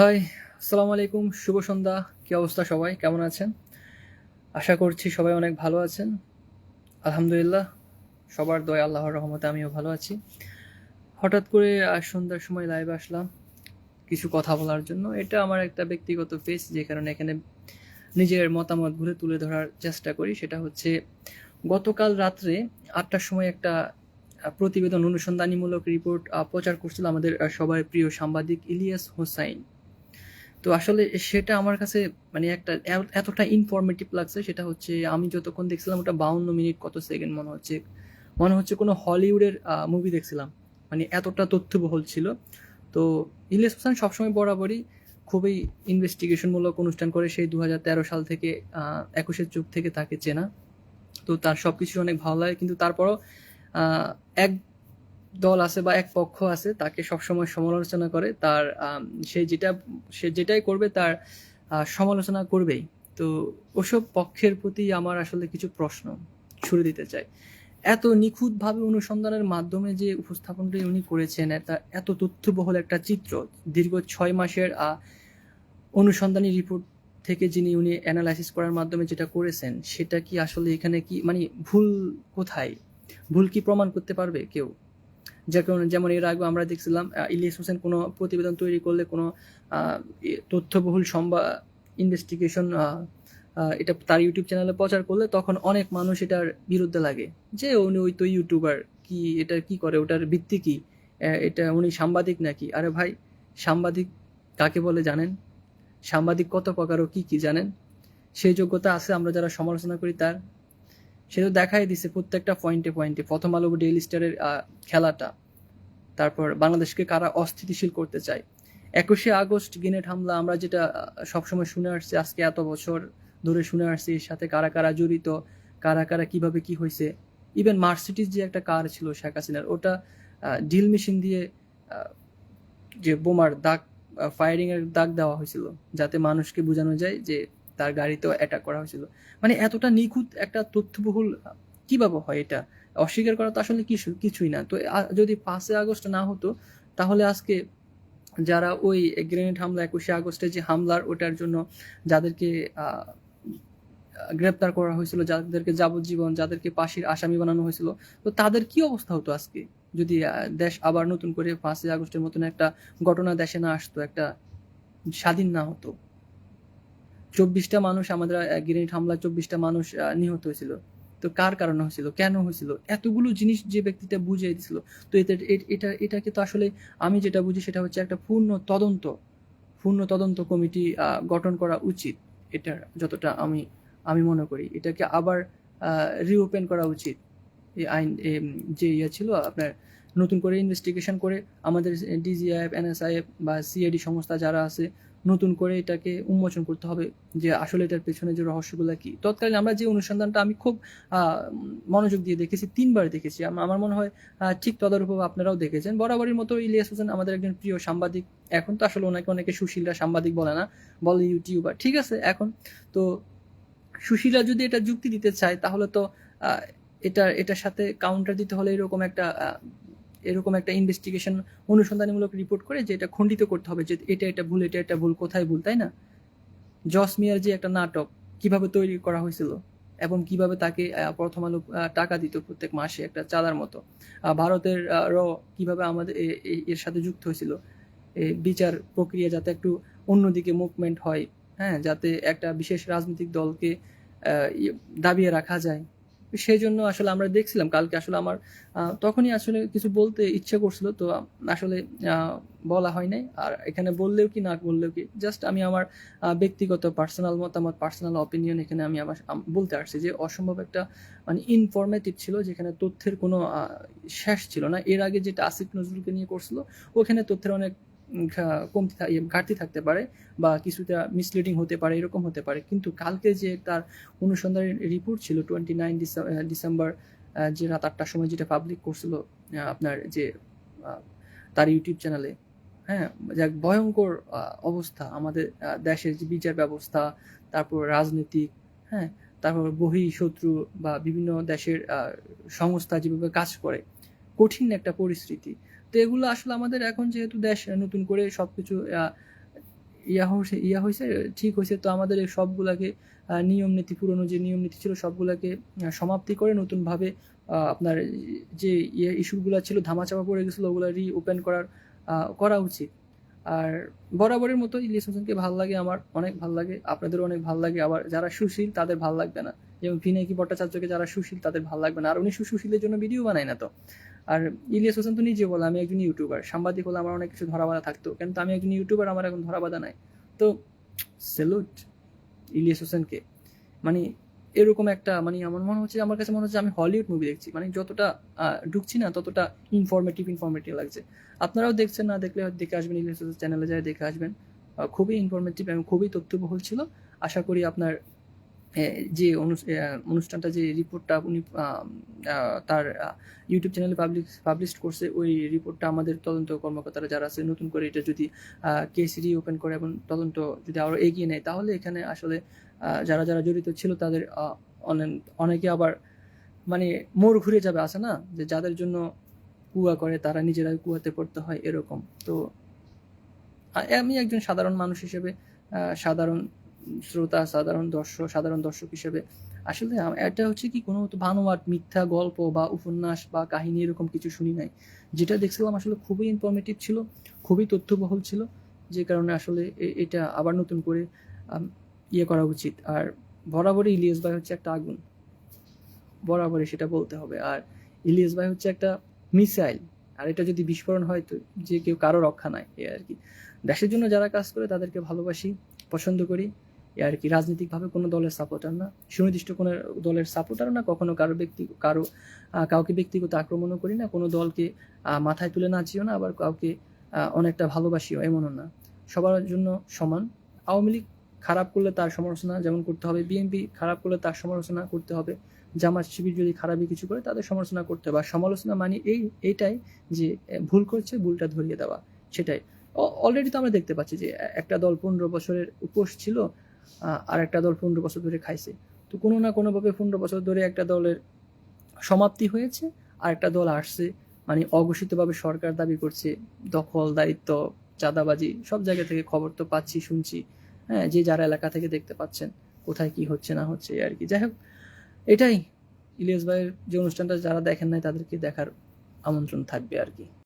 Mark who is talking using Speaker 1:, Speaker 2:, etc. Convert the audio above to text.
Speaker 1: High, আসসালামু আলাইকুম, শুভ সন্ধ্যা। কি অবস্থা সবাই? কেমন আছেন? আশা করছি সবাই অনেক ভালো আছেন। আলহামদুলিল্লাহ, সবার দয়, আল্লাহর রহমতে আমিও ভালো আছি। হঠাৎ করে আজ সন্ধ্যার সময় লাইভে আসলাম কিছু কথা বলার জন্য। এটা আমার একটা ব্যক্তিগত ফেস যে কারণে এখানে নিজের মতামত ঘুরে তুলে ধরার চেষ্টা করি। সেটা হচ্ছে, গতকাল রাত্রে আটটার সময় একটা প্রতিবেদন অনুসন্ধানীমূলক রিপোর্ট প্রচার করছিল আমাদের সবার প্রিয় সাংবাদিক ইলিয়াস হোসাইন। তো আসলে সেটা আমার কাছে মানে একটা এতটা ইনফরমেটিভ লাগছে, সেটা হচ্ছে আমি যতক্ষণ দেখছিলাম ওটা বাউন্ন মিনিট কত সেকেন্ড মনে হচ্ছে। মনে হচ্ছে কোনো হলিউডের মুভি দেখছিলাম। মানে এতটা তথ্যবহুল ছিল। তো ইলিয়াস হোসেন সবসময় বরাবরই খুবই ইনভেস্টিগেশনমূলক অনুষ্ঠান করে। সেই দু হাজার তেরো সাল থেকে একুশের যুগ থেকে তাকে চেনা। তো তার সব কিছু অনেক ভালো লাগে। কিন্তু তারপরও এক দল আছে বা এক পক্ষ আছে, তাকে সবসময় সমালোচনা করে। তার সে যেটা, সে যেটাই করবে তার সমালোচনা করবেই। তো ওসব পক্ষের প্রতি আমার আসলে কিছু প্রশ্ন ছুড়ে দিতে চাই। এত নিখুঁতভাবে অনুসন্ধানের মাধ্যমে যে উপস্থাপনটি উনি করেছেন এত তথ্যবহুল একটা চিত্র, দীর্ঘ ছয় মাসের অনুসন্ধানী রিপোর্ট থেকে যিনি উনি অ্যানালাইসিস করার মাধ্যমে যেটা করেছেন, সেটা কি আসলে এখানে কি মানে ভুল কোথায়? ভুল কি প্রমাণ করতে পারবে কেউ? যেমন যেমন এর আগে আমরা দেখছিলাম ইলিয়াস হোসেন কোনো প্রতিবেদন তৈরি করলে কোনো তথ্যবহুল সম্বা ইনভেস্টিগেশন এটা তার ইউটিউব চ্যানেলে প্রচার করলে তখন অনেক মানুষ এটার বিরুদ্ধে লাগে। যে উনি ওই তো ইউটিউবার, কি এটা কি করে, ওটার ভিত্তি কি? এটা উনি সাংবাদিক নাকি? আরে ভাই, সাংবাদিক কাকে বলে জানেন? সাংবাদিক কত প্রকার ও কি কি জানেন? সেই যোগ্যতা আছে আমরা যারা সমালোচনা করি তার। সে তো দেখাই দিছে প্রত্যেকটা পয়েন্টে পয়েন্টে প্রথম আলো ডেইলি স্টারের খেলাটা। তারপর বাংলাদেশকে কারা অস্থিতিশীল করতে চায়? একুশে আগস্ট গ্রেনেড হামলা, আমরা যেটা সবসময় শুনে আসছি, আজকে এত বছর ধরে শুনে আসছি এর সাথে কারা কারা জড়িত, কারা কারা কীভাবে কি হয়েছে। ইভেন মার্সিটিস যে একটা কার ছিল, শেখ হাসিনার, ওটা ডিল মেশিন দিয়ে যে বোমার দাগ ফায়ারিংয়ের দাগ দেওয়া হয়েছিল, যাতে মানুষকে বোঝানো যায় যে তার গাড়িতেও অ্যাটাক করা হয়েছিল। মানে এতটা নিখুঁত একটা তথ্যবহুল, কীভাবে হয় এটা? অস্বীকার করা তো আসলে কিছু, কিছুই না। তো যদি পাঁচই আগস্ট না হতো, তাহলে আজকে যারা ওই গ্রেনেড হামলা একুশে আগস্টে যে হামলার ওটার জন্য যাদেরকে গ্রেপ্তার করা হয়েছিল, যাদেরকে যাবজ্জীবন, যাদেরকে পাশের আসামি বানানো হয়েছিল, তো তাদের কি অবস্থা হতো আজকে? যদি দেশ আবার নতুন করে পাঁচই আগস্টের মতন একটা ঘটনা দেশে না আসতো, একটা স্বাধীন না হতো। চব্বিশটা মানুষ আমাদের গ্রেনেড হামলা চব্বিশটা মানুষ নিহত হয়েছিল। তো কার কারণে হয়েছিল? কেন হয়েছিল? এতগুলো জিনিস যে ব্যক্তিটা বুঝিয়ে দিছিল তো এটা এটা এটাকে তো আসলে আমি যেটা বুঝি সেটা হচ্ছে একটা পূর্ণ তদন্ত পূর্ণ তদন্ত কমিটি গঠন করা উচিত। এটার যতটা আমি আমি মনে করি। এটাকে আবার রিওপেন করা উচিত। এই আইন যে ইয়ে ছিল, আপনার নতুন করে ইনভেস্টিগেশন করে আমাদের ডিজিআইএফ এনএসআইএফ বা সিআইডি সংস্থা যারা আছে নতুন করে এটাকে উন্মোচন করতে হবে যে আসলে এটার পেছনে যে রহস্যগুলো কি। তৎকালীন আমরা যে অনুসন্ধানটা আমি খুব মনোযোগ দিয়ে দেখেছি, তিনবার দেখেছি। আম- আমার মনে হয় ঠিক তদারূপ আপনারাও দেখেছেন। বরাবরের মতো ইলিয়াস হোসেন আমাদের একজন প্রিয় সাংবাদিক। এখন তো আসলে ওনাকে অনেকে সুশীলরা সাংবাদিক বলে না, বলে ইউটিউবার। ঠিক আছে, এখন তো সুশীলা যদি এটা যুক্তি দিতে চায়, তাহলে তো এটা এটার সাথে কাউন্টার দিতে হলে এরকম একটা এরকম একটা ইনভেস্টিগেশন অনুসন্ধানমূলক রিপোর্ট করে যে এটা খণ্ডিত করতে হবে, যে এটা এটা ভুল, এটা এটা ভুল, কোথায় ভুল, তাই না? জস মিয়ার যে একটা নাটক, কীভাবে তৈরি করা হয়েছিল এবং কীভাবে তাকে প্রথম আলো টাকা দিত প্রত্যেক মাসে একটা চাঁদার মতো ভারতের র কীভাবে আমাদের এর সাথে যুক্ত হয়েছিল বিচার প্রক্রিয়া যাতে একটু অন্যদিকে মুভমেন্ট হয় হ্যাঁ যাতে একটা বিশেষ রাজনৈতিক দলকে দাবিয়ে রাখা যায় সেই জন্য আসলে আমরা দেখছিলাম, কালকে আসলে আমার তখনই আসলে কিছু বলতে ইচ্ছে করছিল, তো আসলে বলা হয় নাই। আর এখানে বললেও কি, না বললেও কি জাস্ট আমি আমার ব্যক্তিগত পার্সোনাল মতামত পার্সোনাল অপিনিয়ন এখানে আমি আমার বলতে আসছি যে অসম্ভব একটা মানে ইনফরমেটিভ ছিল, যেখানে তথ্যের কোনো শেষ ছিল না। এর আগে যেটা আসিফ নজরুলকে নিয়ে করছিল, ওখানে তথ্যের অনেক কমতি ইয়ে, ঘাটতি থাকতে পারে বা কিছুটা মিসলিডিং হতে পারে এরকম হতে পারে। কিন্তু কালকে যে তার অনুসন্ধানের রিপোর্ট ছিল টোয়েন্টি নাইন ডিসেম্বর যে রাত আটটার সময় যেটা পাবলিক করছিল আপনার যে তার ইউটিউব চ্যানেলে হ্যাঁ যাক ভয়ঙ্কর অবস্থা। আমাদের দেশের যে বিচার ব্যবস্থা তারপর রাজনৈতিক হ্যাঁ তারপর বহি শত্রু বা বিভিন্ন দেশের সংস্থা যেভাবে কাজ করে কঠিন একটা পরিস্থিতি। তো এগুলো আসলে আমাদের এখন যেহেতু দেশ নতুন করে সব কিছু ইয়া হয়েছে ইয়া হয়েছে, ঠিক হয়েছে, তো আমাদের এই সবগুলাকে নিয়ম নীতি, পুরনো যে নিয়ম নীতি ছিল সবগুলাকে সমাপ্তি করে নতুনভাবে আপনার যে ইয়ে ইস্যুগুলো ছিল, ধামাচাপা পড়ে গেছিল, ওগুলো রি ওপেন করার করা উচিত। আর বরাবরের মতো ইলিয়াস হোসেনকে ভালো লাগে আমার অনেক ভালো লাগে, আপনাদেরও অনেক ভালো লাগে। আবার যারা সুশীল, তাদের ভালো লাগবে না। যেমন ভিনাকি ভট্টাচার্যকে যারা সুশীল, তাদের ভালো লাগবে না। আর উনি সুশীলের জন্য ভিডিও বানায় না তো। আর ইলিয়াস হোসেন তো নিজে বলে, আমি একজন ইউটিউবার সাংবাদিক হলে আমার অনেক কিছু ধরা বাঁধা থাকতো। কিন্তু আমি একজন ইউটিউবার আমার এখন ধরা বাঁধা নাই। তো সেলুট ইলিয়াস হোসেনকে। মানে এরকম একটা মানে আমার মনে হচ্ছে আমার কাছে মনে হচ্ছে আমি হলিউড মুভি দেখছি। মানে যতটা ঢুকছি না, ততটা ইনফরমেটিভ ইনফরমেটিভ লাগছে। আপনারাও দেখছেন না, দেখলে দেখে আসবেন হোসেন চ্যানেলে যায় দেখে আসবেন। খুবই ইনফরমেটিভ এবং খুবই তথ্যবহুল ছিল। আশা করি আপনার যে অনুষ্ঠানটা, যে রিপোর্টটা উনি তার ইউটিউব চ্যানেলে পাবলিক পাবলিশ করছে, ওই রিপোর্টটা আমাদের তদন্ত কর্মকর্তারা যারা আছে, নতুন করে এটা যদি কেস রিওপেন করে এবং তদন্ত যদি আরও এগিয়ে নেয়, তাহলে এখানে আসলে যারা যারা জড়িত ছিল তাদের অনেকে আবার মানে মোড় ঘুরে যাবে আছে না? যে যাদের জন্য কুয়া করে তারা নিজেরাই কুয়াতে পড়তে হয় এরকম। তো আমি একজন সাধারণ মানুষ হিসেবে সাধারণ শ্রোতা, সাধারণ দর্শক সাধারণ দর্শক হিসেবে আসলে এটা হচ্ছে কি কোনো ভানুয়াট মিথ্যা গল্প বা উপন্যাস বা কাহিনী এরকম কিছু শুনি নাই। যেটা দেখছিলাম আসলে খুবই ইনফরমেটিভ ছিল, খুবই তথ্যবহুল ছিল, যে কারণে আসলে এটা আবার নতুন করে ইয়ে করা উচিত। আর বরাবরই ইলিয়াস ভাই হচ্ছে একটা আগুন। বরাবরই সেটা বলতে হবে। আর ইলিয়াস ভাই হচ্ছে একটা মিসাইল। আর এটা যদি বিস্ফোরণ হয় তো যে কেউ কারও রক্ষা নাই, এ আর কি। দেশের জন্য যারা কাজ করে তাদেরকে ভালোবাসি, পছন্দ করি। এ আর কি, রাজনৈতিকভাবে কোনো দলের সাপোর্টার না, সুনির্দিষ্ট কোনো দলের সাপোর্টার না, কখনো কারও ব্যক্তি, কারও কাউকে ব্যক্তিগত আক্রমণও করি না, কোনো দলকে মাথায় তুলে নাচিও না, আবার কাউকে অনেকটা ভালোবাসিও, এমনও না। সবার জন্য সমান। আওয়ামী লীগ খারাপ করলে তার সমালোচনা যেমন করতে হবে, বিএনপি খারাপ করলে তার সমালোচনা করতে হবে, জামাত শিবির যদি খারাপই কিছু করে তাদের সমালোচনা করতে হবে। আর সমালোচনা মানে এই এইটাই যে ভুল করছে, ভুলটা ধরিয়ে দেওয়া, সেটাই। অলরেডি তো আমরা দেখতে পাচ্ছি যে একটা দল পনেরো বছরের উপোস ছিল আর একটা দল পনেরো বছর ধরে খাইছে। তো কোনো না কোনোভাবে পনেরো বছর ধরে একটা দলের সমাপ্তি হয়েছে, আর একটা দল আসছে মানে অঘোষিতভাবে সরকার দাবি করছে দখল দায়িত্ব চাঁদাবাজি, সব জায়গা থেকে খবর তো পাচ্ছি, শুনছি। হ্যাঁ যে যারা এলাকা থেকে দেখতে পাচ্ছেন, কোথায় কি হচ্ছে, না হচ্ছে আর কি। যাই হোক, এটাই ইলিয়াস ভাইয়ের যে অনুষ্ঠানটা, যারা দেখেন নাই, তাদেরকে দেখার আমন্ত্রণ থাকবে আর কি।